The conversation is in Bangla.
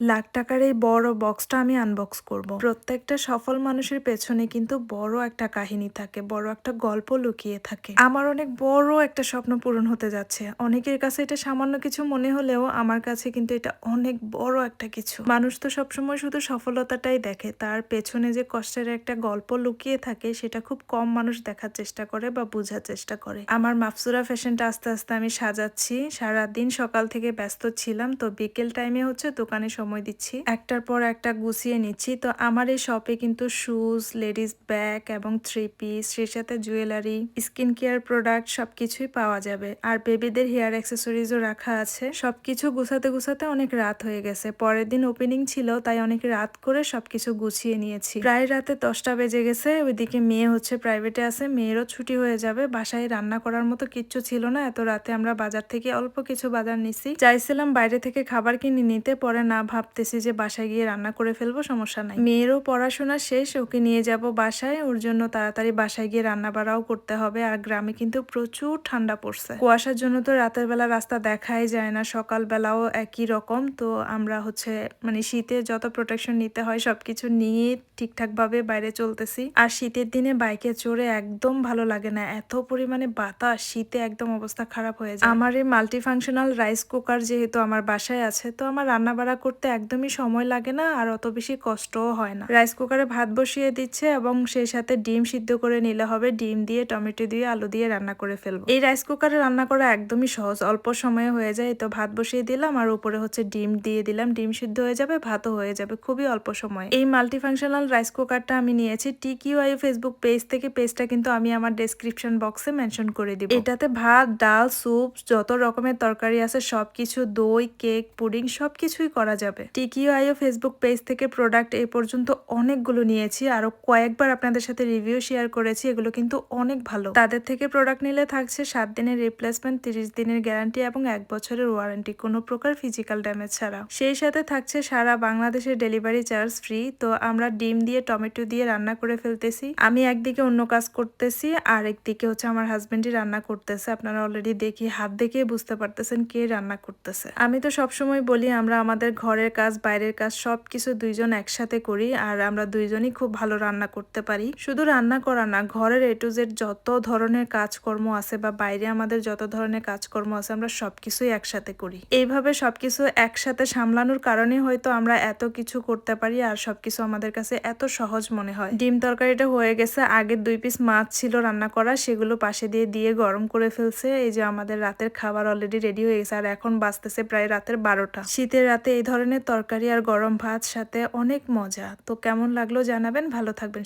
লাখ টাকার এই বড় বক্সটা আমি আনবক্স করব। প্রত্যেকটা সফল মানুষের পেছনে কিন্তু বড় একটা কাহিনী থাকে, বড় একটা গল্প লুকিয়ে থাকে। আমার অনেক বড় একটা স্বপ্ন পূরণ হতে যাচ্ছে। অনেকের কাছে এটা সামান্য কিছু মনে হলেও আমার কাছে কিন্তু এটা অনেক বড় একটা কিছু। মানুষ তো সবসময় শুধু সফলতাটাই দেখে, তার পেছনে যে কষ্টের একটা গল্প লুকিয়ে থাকে, সেটা খুব কম মানুষ দেখার চেষ্টা করে বা বোঝার চেষ্টা করে। আমার মাফসুরা ফ্যাশনটা আস্তে আস্তে আমি সাজাচ্ছি। সারা দিন সকাল থেকে ব্যস্ত ছিলাম, তো বিকেল টাইমে হচ্ছে দোকানে সময় দিচ্ছি। একটার পর একটা গুছিয়ে নিচ্ছি। তো আমার এই শপে কিন্তু শুজ লেডিস ব্যাগ এবং থ্রি পিস সেই সাথে জুয়েলারি স্কিন কেয়ার প্রোডাক্ট সবকিছুই পাওয়া যাবে। আর বেবিদের হেয়ার অ্যাক্সেসরিজও রাখা আছে। সবকিছু গুছাতে গুছাতে অনেক রাত হয়ে গেছে। পরের দিন ওপেনিং ছিল, তাই অনেক রাত করে সবকিছু গুছিয়ে নিয়েছি। প্রায় রাতে দশটা বেজে গেছে। ওইদিকে মেয়ে হচ্ছে প্রাইভেটে আছে। মেয়েরও ছুটি হয়ে যাবে। বাসায় রান্না করার মতো কিচ্ছু ছিল না। এত রাতে আমরা বাজার থেকে অল্প কিছু বাজার নিছি। চাইছিলাম বাইরে থেকে খাবার কিনে নিতে, পরে না ভাবতেছি যে বাসায় গিয়ে রান্না করে ফেলব, সমস্যা নাই। মেয়েরও পড়াশোনা শেষ, ওকে নিয়ে যাব বাসায়, ওর জন্য তাড়াতাড়ি বাসায় গিয়ে রান্না বাড়াও করতে হবে, আর গ্রামে কিন্তু প্রচুর ঠান্ডা পড়ছে। কুয়াশার জন্য তো রাতের বেলা রাস্তা দেখাই যায় না সকাল বেলাও একই রকম, তো আমরা হচ্ছে মানে শীতে যত প্রোটেকশন নিতে হয়, সবকিছু নিয়ে ঠিকঠাক ভাবে বাইরে চলতেছি। আর শীতের দিনে বাইকে চড়ে একদম ভালো লাগে না, এত পরিমাণে বাতাস, শীতে একদম অবস্থা খারাপ হয়ে যায়। আমার এই মাল্টি ফাংশনাল রাইস কুকার যেহেতু আমার বাসায় আছে, তো আমার রান্না বাড়া করতে একদমই সময় লাগে না আর অত বেশি কষ্টও হয় না। রাইস কুকারে ভাত বসিয়ে দিচ্ছে এবং সেই সাথে ডিম সিদ্ধ করে নিলে হবে ডিম দিয়ে, টমেটো দিয়ে, আলু দিয়ে রান্না করে ফেলব। এই রাইস কুকারে রান্না করা একদমই সহজ, অল্প সময়ে হয়ে যায়। তো ভাত বসিয়ে দিলাম আর উপরে হচ্ছে ডিম দিয়ে দিলাম। ডিম সিদ্ধ হয়ে যাবে, ভাতও হয়ে যাবে খুবই অল্প সময়ে। এই মাল্টি ফাংশনাল রাইস কুকারটা আমি নিয়েছি টিকিউআই ফেসবুক পেজ থেকে। পেজটা কিন্তু আমি আমার ডেসক্রিপশন বক্সে মেনশন করে দিব। এটাতে ভাত, ডাল স্যুপ যত রকমের তরকারি আছে, সবকিছু দই কেক পুডিং সবকিছুই করা যাবে। টিকিউআইও ফেসবুক পেজ থেকে প্রোডাক্ট এই পর্যন্ত অনেকগুলো নিয়েছি। আরও কয়েকবার আপনাদের সাথে রিভিউ শেয়ার করেছি। এগুলো কিন্তু অনেক ভালো। তাদের থেকে প্রোডাক্ট নিলে থাকছে সাত দিনের রিপ্লেসমেন্ট তিরিশ দিনের গ্যারান্টি এবং এক বছরের ওয়ারেন্টি কোনো প্রকার ফিজিক্যাল ড্যামেজ ছাড়া। সেই সাথে থাকছে সারা বাংলাদেশের ডেলিভারি চার্জ ফ্রি তো আমরা ডিম দিয়ে, টমেটো দিয়ে রান্না করে ফেলতেছি। আমি একদিকে অন্য কাজ করতেছি আর একদিকে হচ্ছে আমার হাজবেন্ডই রান্না করতেছে। আপনারা অলরেডি দেখি, হাত দেখে বুঝতে পারতেছেন কে রান্না করতেছে। আমি তো সবসময় বলি, আমরা আমাদের ঘরের কাজ, বাইরের কাজ সব কিছু দুইজন একসাথে করি আর আমরা দুইজনই খুব ভালো রান্না করতে পারি। শুধু রান্না করা না, ঘরের এ টু জেড যত ধরনের কাজকর্ম আছে বা বাইরে আমাদের যত ধরনের কাজকর্ম আছে আমরা সবকিছুই একসাথে করি। এইভাবে সবকিছু একসাথে সামলানোর কারণে হয়তো আমরা এত কিছু করতে পারি আর সবকিছু আমাদের কাছে এত সহজ মনে হয়। ডিম তরকারিটা হয়ে গেছে আগের দুই পিস মাছ ছিল রান্না করা, সেগুলো পাশে দিয়ে দিয়ে গরম করে ফেলছে। এই যে আমাদের রাতের খাবার অলরেডি রেডি হয়ে গেছে আর এখন বাঁচতেছে প্রায় রাতের বারোটা। শীতের রাতে এই ধরনের তরকারি আর গরম ভাত সাথে অনেক মজা। তো কেমন লাগল জানাবেন। ভালো থাকবেন।